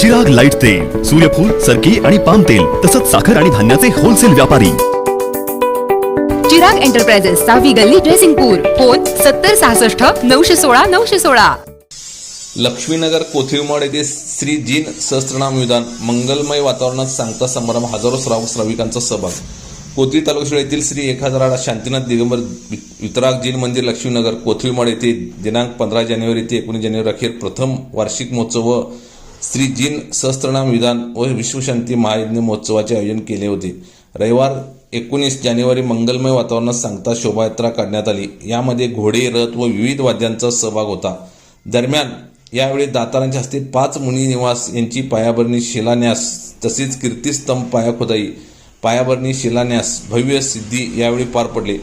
Chirag light तेल सूर्यफूल सरकी आणि पाम तेल तसंच साखर आणि धान्याचे होलसेल व्यापारी. चिराग एंटरप्राइजेस सावी गल्ली ड्रेसिंगपूर फोन सत्तर सहासष्ट नऊशे सोळा नऊशे सोळा. लक्ष्मीनगर कोथिरमड येथे श्री जीन सहस्त्रनाम विधान मंगलमय वातावरणात सांगता समारंभ हजारो श्राव श्राविकांचा सहभाग. कोथळी तालुका येथील श्री एक हजार आठ शांतीनाथ दिगंबर वि- वितराग जैन मंदिर लक्ष्मीनगर कोथिळमोड येथे दिनांक पंधरा जानेवारी ते एकोणीस जानेवारी अखेर प्रथम वार्षिक महोत्सव व श्री जीन सहस्त्रनाम विधान व विश्वशांती महायज्ञ महोत्सवाचे आयोजन केले होते. रविवार एकोणीस जानेवारी मंगलमय वातावरणात सांगता शोभायात्रा काढण्यात आली. यामध्ये घोडे रथ व विविध वाद्यांचा सहभाग होता. दरम्यान यावेळी दातारांच्या हस्ते पाच मुनी निवास यांची पायाभरणी शिलान्यास तसेच कीर्तिस्तंभ पायाखोदाई पायाभरणी शिलान्यास भव्य सिद्धी यावेळी पार पडले.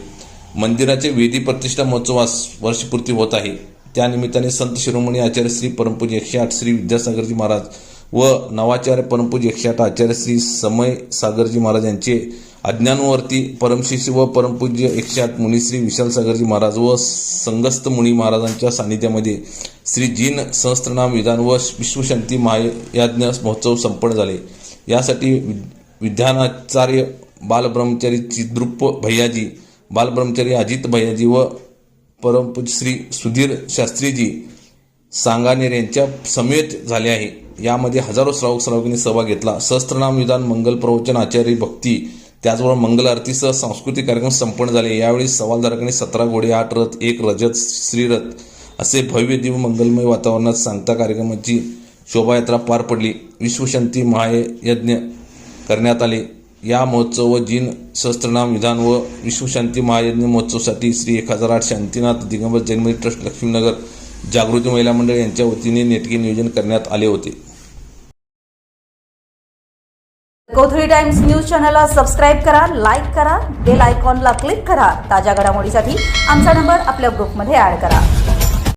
मंदिराचे वेदी प्रतिष्ठा महोत्सवास वर्षपूर्ती होत आहे. त्यानिमित्ताने संत शिरोमणी आचार्य श्री परमपूज एकशे आठ श्री विद्यासागरजी महाराज व नवाचार्य परमपूज एकशे आठ आचार्य श्री समय सागरजी महाराज यांचे अज्ञानवर्ती परमशिष्य व परमपूज्य एकशे आठ मुनिश्री विशाल सागरजी महाराज व संगस्त मुनी महाराजांच्या सानिध्यामध्ये श्री जीन सहस्त्रनाम विधान व विश्वशांती महायज्ञ महोत्सव संपन्न झाले. यासाठी विधानाचार्य बालब्रह्मचारी चिद्रुप भैयाजी बालब्रह्मचारी अजित भैयाजी व परमपूज्य श्री सुधीर शास्त्रीजी सांगानेर यांच्या समेत झाले आहे. यामध्ये हजारो श्रावक श्रावकांनी सहभाग घेतला. सहस्त्रनाम विधान मंगल प्रवचन आचार्य भक्ती त्याचबरोबर मंगल आरतीसह सांस्कृतिक कार्यक्रम संपन्न झाले. यावेळी सवालधारकांनी सतरा घोडे आठ रथ एक रजत श्रीरथ असे भव्य दिव मंगलमय वातावरणात सांगता कार्यक्रमाची शोभायात्रा पार पडली. विश्वशांती महायज्ञ करण्यात आले. या महोत्सव व जीन सहस्त्रनाम विधान व विश्वशांती महायज्ञ महोत्सवासाठी श्री एक हजार आठ शांतीनाथ दिगंबर जन्मदी ट्रस्ट लक्ष्मीनगर जागृती महिला मंडळ यांच्या वतीने नेटके नियोजन करण्यात आले होते. कोथळी टाइम्स न्यूज चॅनलला सबस्क्राईब करा लाईक करा बेल आयकॉनला क्लिक करा. ताज्या घडामोडीसाठी आमचा नंबर आपल्या ग्रुपमध्ये ऍड करा.